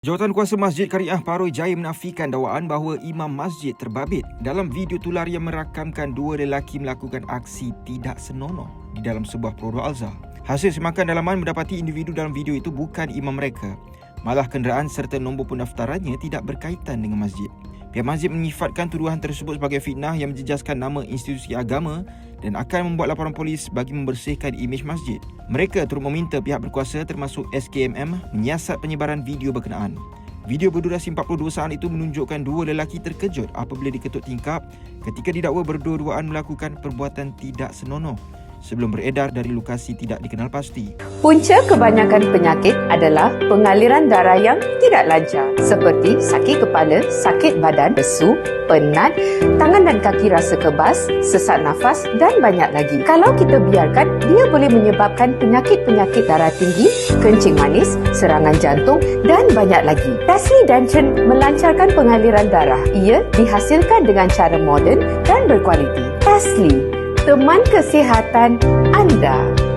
Jawatan Kuasa Masjid Kariah Paroi Jaya menafikan dakwaan bahawa imam masjid terbabit dalam video tular yang merakamkan dua lelaki melakukan aksi tidak senonoh di dalam sebuah produk Al-Azhar. Hasil semakan dalaman mendapati individu dalam video itu bukan imam mereka, malah kenderaan serta nombor pendaftarannya tidak berkaitan dengan masjid. Pihak masjid menyifatkan tuduhan tersebut sebagai fitnah yang menjejaskan nama institusi agama dan akan membuat laporan polis bagi membersihkan imej masjid. Mereka turut meminta pihak berkuasa termasuk SKMM menyiasat penyebaran video berkenaan. Video berdurasi 42 saat itu menunjukkan dua lelaki terkejut apabila diketuk tingkap ketika didakwa berdua-duaan melakukan perbuatan tidak senonoh sebelum beredar dari lokasi tidak dikenal pasti. Punca kebanyakan penyakit adalah pengaliran darah yang tidak lancar seperti sakit kepala, sakit badan, lesu, penat, tangan dan kaki rasa kebas, sesak nafas dan banyak lagi. Kalau kita biarkan, dia boleh menyebabkan penyakit-penyakit darah tinggi, kencing manis, serangan jantung dan banyak lagi. Tasli Dancen melancarkan pengaliran darah. Ia dihasilkan dengan cara moden dan berkualiti. Tasli, teman kesihatan anda.